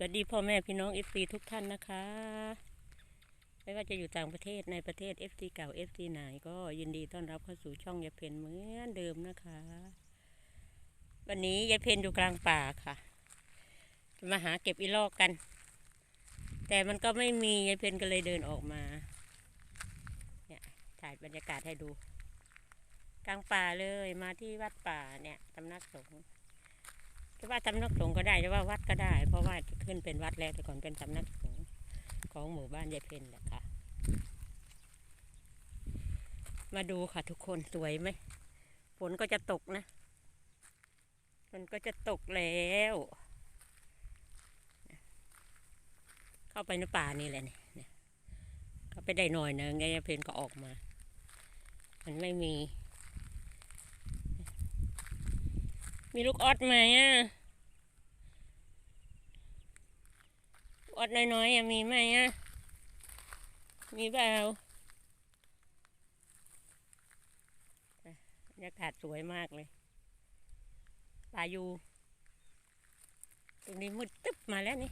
สวัสดีพ่อแม่พี่น้องเอฟซีทุกท่านนะคะ ไม่ว่าจะอยู่ต่างประเทศในประเทศเอฟซีเก่าเอฟซีไหนก็ยินดีต้อนรับเข้าสู่ช่องยายเพนเหมือนเดิมนะคะ วันนี้ยายเพนอยู่กลางป่าค่ะจะมาหาเก็บอีลอกกัน แต่มันก็ไม่มียายเพนก็เลยเดินออกมาเนี่ยถ่ายบรรยากาศให้ดู กลางป่าเลยมาที่วัดป่าเนี่ยสำนักสงฆ์ จะว่าสำนักสงฆ์ก็ได้จะว่าวัดก็ได้ เพราะว่าขึ้นเป็นวัดแล้วแต่ก่อนเป็นสำนักสงฆ์ของหมู่บ้านยายเพนแหละค่ะ มาดูค่ะทุกคนสวยไหมฝนก็จะตกนะฝนก็จะตกแล้ว เข้าไปในป่านี่แหละเนี่ยเข้าไปได้หน่อยนะไงยายเพนก็ออกมา มันไม่มี มีลูกออดไหมอะออดน้อยๆอะมีไหมอะ มีเปล่าบรรยากาศสวยมากเลยป่าอยู่ ตรงนี้มืดตึ๊บมาแล้วนี่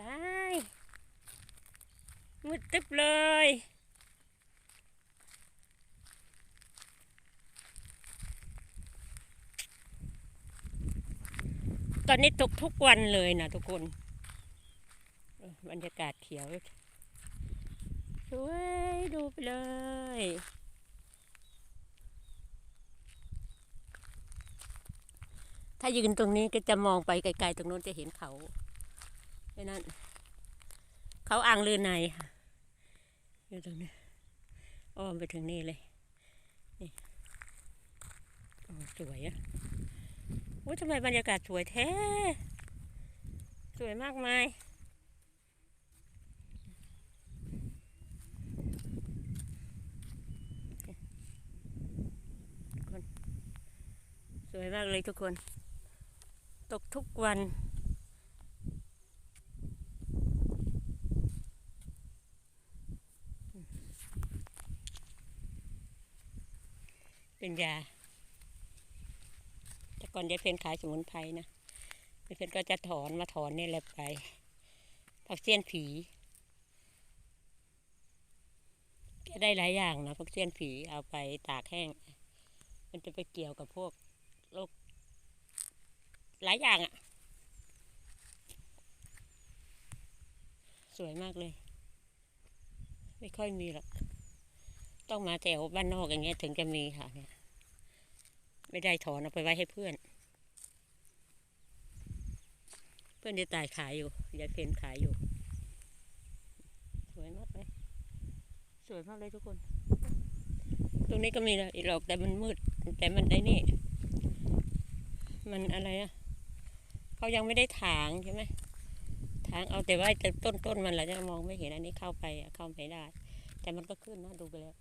ตายมืดตึ๊บเลย ตอนนี้ตกทุกวันเลยนะทุกคนบรรยากาศเขียวสวยดูไปเลยถ้ายืนตรงนี้ก็จะมองไปไกลๆตรงโน้นจะเห็นเขาไอ้นั่นเขาอ่างลือในค่ะอยู่ตรงนี้อ้อมไปถึงนี่เลยนี่โอ้สวยอะ อุ้ยทำไมบรรยากาศสวยแท้ สวยมากมาย สวยมากเลยทุกคน ตกทุกวันเป็นยา แต่ก่อนยายเพนขายสมุนไพรนะยายเพนก็จะถอนมาถอนนี่แหละไปผักเสี้ยนผีแกได้หลายอย่างนะผักเสี้ยนผีเอาไปตากแห้ง มันจะไปเกี่ยวกับพวกโรคหลายอย่างอะ่ะ สวยมากเลย ไม่ค่อยมีหรอกต้องมาแถวบ้านนอกอย่างเงี้ยถึงจะมีค่ะเนี่ย ไม่ได้ถอนเอาไปไว้ให้เพื่อน เพื่อนจะตายขายอยู่ยายเพนขายอยู่ สวยมากเลยสวยมากเลยทุกคน ตรงนี้ก็มีนะอีกหรอกแต่มันมืด แต่มันไอ้นี่ มันอะไรอะเขายังไม่ได้ถางใช่ไหมถางเอาแต่ว่าต้นต้นมันเราจะมองไม่เห็นอันนี้เข้าไปเข้าไม่ได้ แต่มันก็ขึ้นนะดูไปแล้ว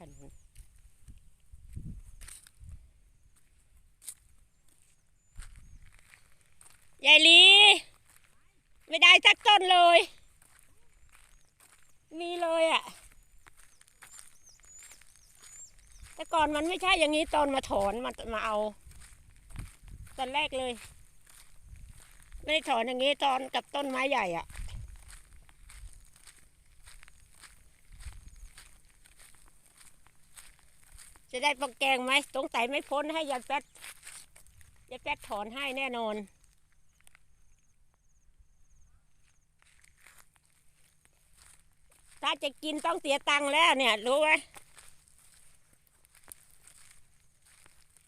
ถนนยายลี ไม่ได้สักต้นเลย มีเลยอะ่ะ แต่ก่อนมันไม่ใช่อย่างนี้ตอนมาถอนมามาเอา ตอนแรกเลย ไม่ได้ถอนอย่างนี้ตอนกับต้นไม้ใหญ่อะ่ะ จะได้ปลาแกงไหมสงสัยไม่พ้นให้ยายแป๊ดยายแป๊ดถอนให้แน่นอน ถ้าจะกินต้องเสียตังค์แล้วเนี่ย รู้ไหม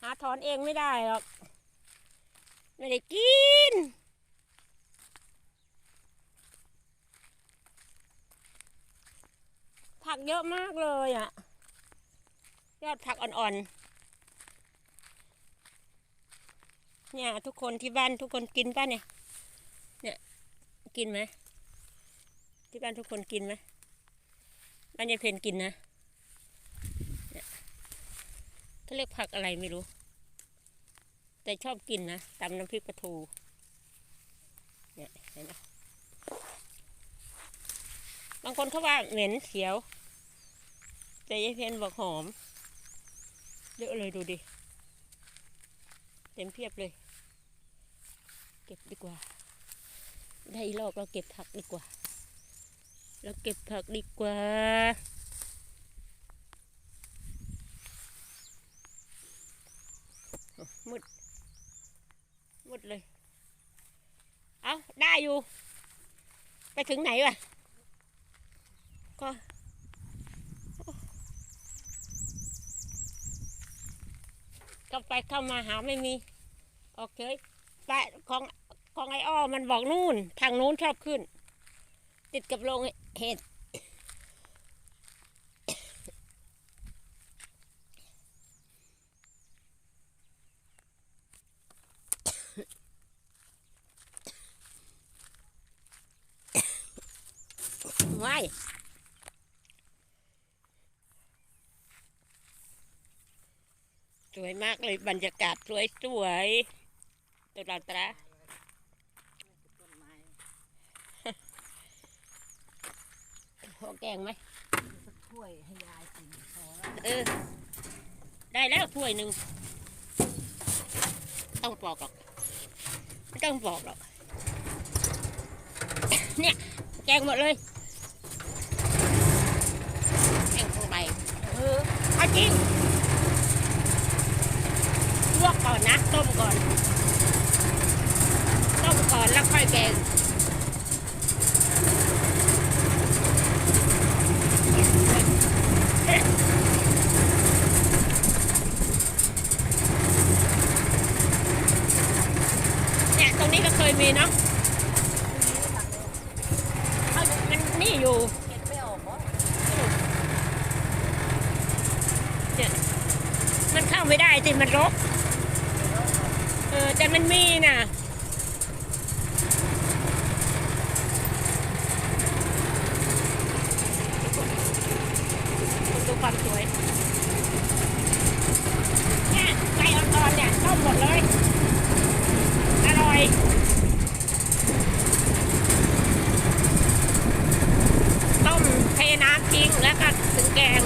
หาถอนเองไม่ได้หรอก ไม่ได้กินผักเยอะมากเลยอะ ยอดผักอ่อนๆ เนี่ยทุกคนที่บ้านทุกคนกินป่ะเนี่ย เนี่ยกินไหมที่บ้านทุกคนกินไหมบ้านยายเพนกินนะเนี่ยเขาเรียกผักอะไรไม่รู้ แต่ชอบกินนะตำน้ำพริกปลาทูเนี่ยเห็นไหมบางคนเขาว่าเหม็นเขียว แต่ยายเพนบอกหอม เยอะเลยดูดิ เต็มเพียบเลย เก็บดีกว่า ได้อีรอบเราเก็บผักดีกว่า เราเก็บผักดีกว่าโอ้มืดมืดเลย เอาได้อยู่ ไปถึงไหนวะก็ เข้าไปเข้ามาหาไม่มีโอเคไปของของไออ้อมันบอกนู่น ทางนู้นชอบขึ้น ติดกับโรงเห็ด ว้าย สวยมากเลยบรรยากาศสวยสวยๆตัวเราตราต้นไม้พอแกงไหมถ้วยให้ยายกินพอแล้วเออ ได้แล้วถ้วยหนึ่งต้องปอกหรอกไม่ต้องปอกหรอก เนี่ยแกงหมดเลยแกงลงไปเออเอาจริง ก่อนนะ ต้มก่อน ต้มก่อนแล้วค่อยแกงเนี่ยตรงนี้ก็เคยมีเนาะเอามันนี่อยู่เก็บไม่ออกเหรอมันเข้าไม่ได้สิมันรก แต่มันมีน่ะดูความสวยไก่อ่อนๆเนี่ยต้มหมดเลย อร่อย ต้มเทน้ำทิ้งแล้วก็ถึงแกง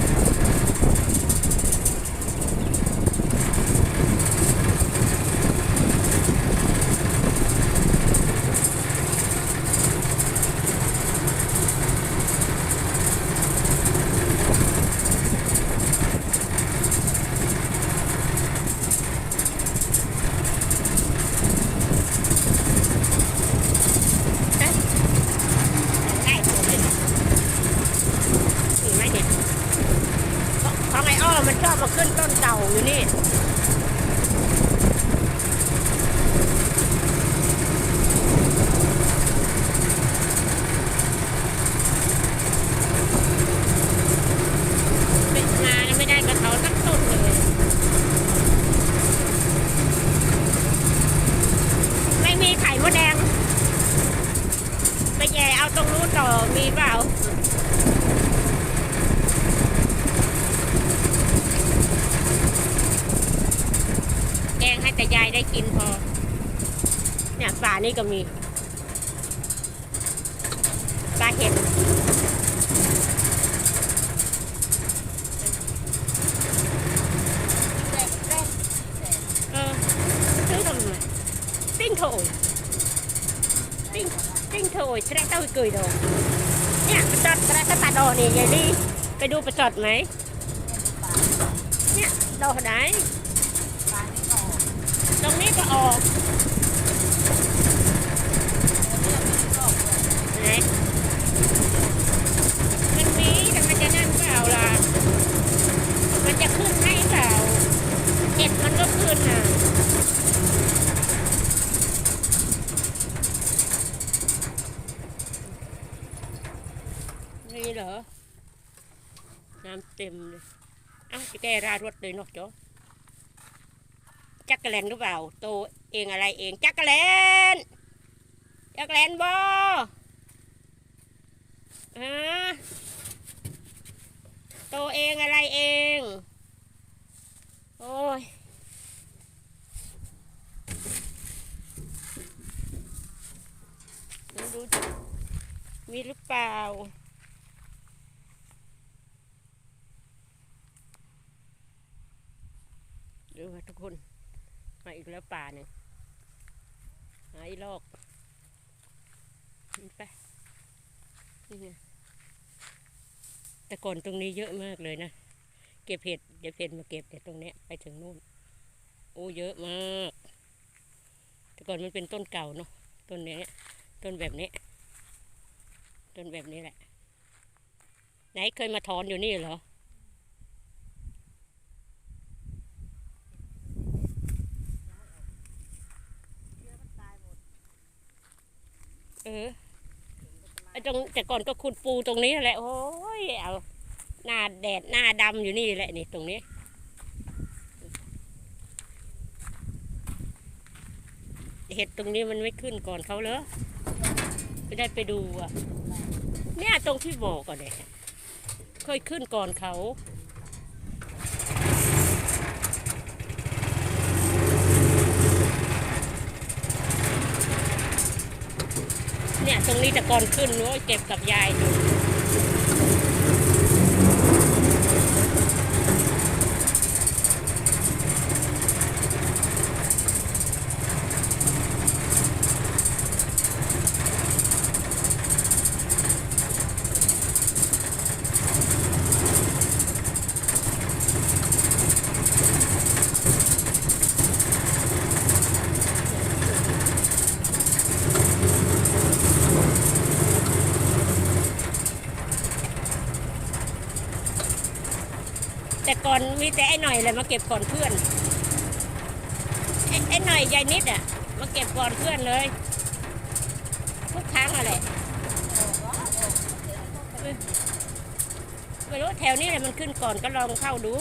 ง่ายสุดเลยนี่ไม่เด็ดของของไอ้อ้อมันชอบมาขึ้นต้นเก่าอยู่นี่ เป็นงานไม่ได้กระเทาสักต้นเลย ไม่มีไข่มดแดงไปแย่เอาตรงนู้นต่อมีเปล่า แกง ให้แต่ยายได้กินพอ เนี่ยปลานี่ก็มีปลาเห็ดเออซื้อทำไมปิ้งโถยปิ้งปิ้งโถยแทรกเต้ากุยดองเนี่ยประจอดแทรกตาดอนี่ยายดีไปดูประจอดไหมเนี่ยดูปลาเนี่ยดอกไหน ปลาไม่ออก ตรงนี้ก็ออกเนี่ยไหนมันมีแต่มันจะนั่นเปล่าล่ะ มันจะขึ้นให้เปล่าเห็ดมันก็ขึ้นน่ะนี่เหรอ น้ำเต็มเลยเอ้าจะแก้รารถเลยเนอกจ๊อ จักรแลนหรือเปล่า โตเองอะไรเอง จักรแลนจักรแลนบอฮะโตเองอะไรเอง โอ้ยไม่รู้มีหรือเปล่าดูทุกคน มาอีกแล้วป่าเนี่ยหาไอ้ลอกนี่ไปนี่ไงแต่ก่อนตรงนี้เยอะมากเลยนะ เก็บเห็ดเดี๋ยวเพนมาเก็บแต่ตรงเนี้ยไปถึงนู่น โอ้เยอะมาก แต่ก่อนมันเป็นต้นเก่าเนาะต้นเนี้ยต้นแบบนี้ ต้นแบบนี้แหละ ไหนเคยมาถอนอยู่นี่เหรอ เชื้อมันตายหมด เออไอ้ตรงแต่ก่อนก็ขุดปูตรงนี้แหละโอ้ยเอาหน้าแดดหน้าดำอยู่นี่แหละนี่ตรงนี้เห็ดตรงนี้มันไม่ขึ้นก่อนเขาเหรอไม่ได้ไปดูอะเนี่ยตรงที่บอกก่อนเนี่ยเคยขึ้นก่อนเขา เนี่ยตรงนี้แต่ก่อนขึ้นโน้ยเก็บกับยายอยู่ ก่อนมีแต่ไอ้หน่อยเลยมาเก็บก่อนเพื่อนไอ้ไอ้หน่อยยายนิดอะมาเก็บก่อนเพื่อนเลยทุกครั้งอะไรออกวะออกเดี๋ยวต้องไปไม่รู้แถวนี้เลยมันขึ้นก่อนก็ลองเข้าดู